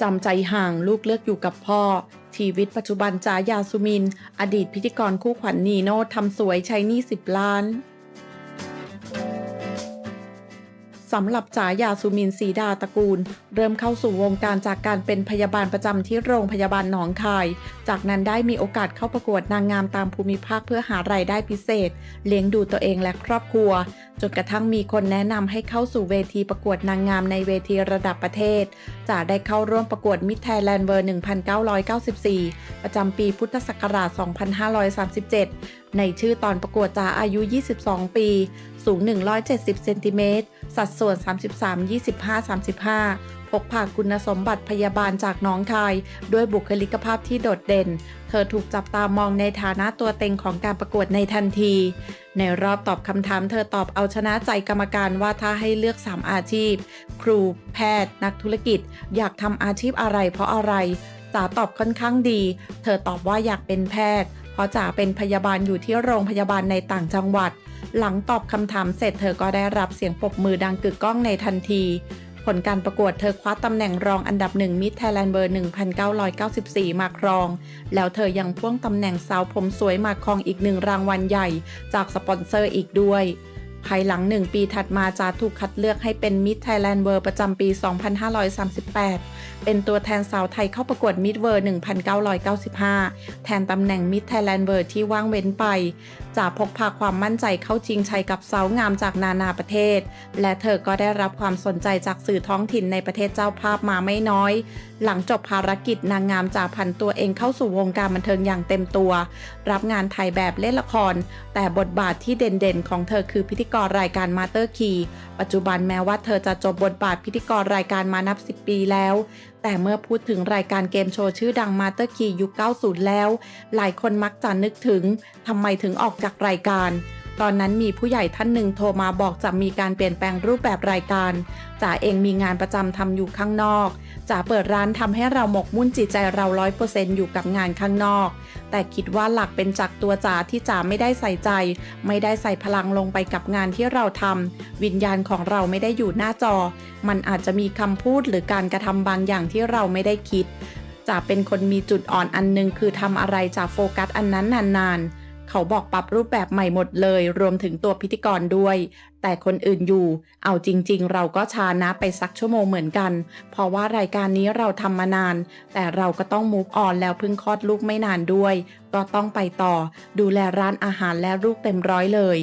จำใจห่างลูกเลือกอยู่กับพ่อ ชีวิตปัจจุบันจ๋ายาสุมิน อดีตพิธีกรคู่ขวัญนีโน่ทำสวยใช้หนี้สิบล้านสำหรับจ๋ายาสุมินสีดาตระกูล เริ่มเข้าสู่วงการจากการเป็นพยาบาลประจำที่โรงพยาบาลหนองคาย จากนั้นได้มีโอกาสเข้าประกวดนางงามตามภูมิภาคเพื่อหารายได้พิเศษ เลี้ยงดูตัวเองและครอบครัว จนกระทั่งมีคนแนะนำให้เข้าสู่เวทีประกวดนางงามในเวทีระดับประเทศจ๋าได้เข้าร่วมประกวดมิ s ไทยแลนด์เวอร์ 1994 ประจำปีพุทธศักราช 2537 ในชื่อตอนประกวดจ๋าอายุ 22 ปี สูง 170 เซนติเมตร สัดส่วน 33 25 35พกพาคุณสมบัติพยาบาลจากน้องคาย ด้วยบุคลิกภาพที่โดดเด่น เธอถูกจับตามองในฐานะตัวเต็งของการประกวดในทันที ในรอบตอบคำถามเธอตอบเอาชนะใจกรรมการว่าถ้าให้เลือก 3 อาชีพ ครู แพทย์ นักธุรกิจ อยากทำอาชีพอะไรเพราะอะไรจ๋าตอบค่อนข้างดี เธอตอบว่าอยากเป็นแพทย์ เพราะจ๋าเป็นพยาบาลอยู่ที่โรงพยาบาลในต่างจังหวัด หลังตอบคำถามเสร็จเธอก็ได้รับเสียงปรบมือดังกึกก้องในทันที ผลการประกวดเธอคว้าตำแหน่งรองอันดับหนึ่งมิสไทยแลนด์เบอร์ 1994 มาครอง แล้วเธอยังพ่วงตำแหน่งสาวผมสวยมาครองอีกหนึ่งรางวัลใหญ่ จากสปอนเซอร์อีกด้วย ภายหลังหนึ่งปีถัดมาจาถูกคัดเลือกให้เป็นมิสไทยแลนด์เวิร์ประจำปี 2538 เป็นตัวแทนสาวไทยเข้าประกวดมิสเวิร์1995 แทนตำแหน่งมิสไทยแลนด์เวิร์ที่ว่างเว้นไปจาพกพาความมั่นใจเข้าชิงชัยกับสาวงามจากนานาประเทศ และเธอก็ได้รับความสนใจจากสื่อท้องถิ่นในประเทศเจ้าภาพมาไม่น้อย หลังจบภารกิจนางงามจาพันตัวเองเข้าสู่วงการบันเทิงอย่างเต็มตัว รับงานถ่ายแบบเล่นละคร แต่บทบาทที่เด่นๆ ของเธอคือพิธีกรรายการมาเตอร์คีปัจจุบันแม้ว่าเธอจะจบบทบาทพิธีกรรายการมานับ 10 ปีแล้ว แต่เมื่อพูดถึงรายการเกมโชว์ชื่อดังมาเตอร์คียุค 90 แล้ว หลายคนมักจะนึกถึงทำไมถึงออกจากรายการ ตอนนั้นมีผู้ใหญ่ท่านหนึ่งโทรมาบอกจะมีการเปลี่ยนแปลงรูปแบบรายการจ๋าเองมีงานประจำทำอยู่ข้างนอกจ๋าเปิดร้านทำให้เราหมกมุ่นจิตใจเราร้อยเปอร์เซนต์อยู่กับงานข้างนอก แต่คิดว่าหลักเป็นจากตัวจ๋าที่จ๋าไม่ได้ใส่ใจ ไม่ได้ใส่พลังลงไปกับงานที่เราทำวิญญาณของเราไม่ได้อยู่หน้าจอ มันอาจจะมีคำพูดหรือการกระทำบางอย่างที่เราไม่ได้คิดจ๋าเป็นคนมีจุดอ่อนอันหนึงคือทำอะไรจะโฟกัสอันนั้นนานๆ เขาบอกปรับรูปแบบใหม่หมดเลย รวมถึงตัวพิธีกรด้วย แต่คนอื่นอยู่ เอาจริง ๆ เราก็ชานะไปสักชั่วโมงเหมือนกัน เพราะว่ารายการนี้เราทำมานาน แต่เราก็ต้องมูฟออนแล้วเพิ่งคลอดลูกไม่นานด้วย ก็ต้องไปต่อ ดูแลร้านอาหารและลูกเต็มร้อยเลย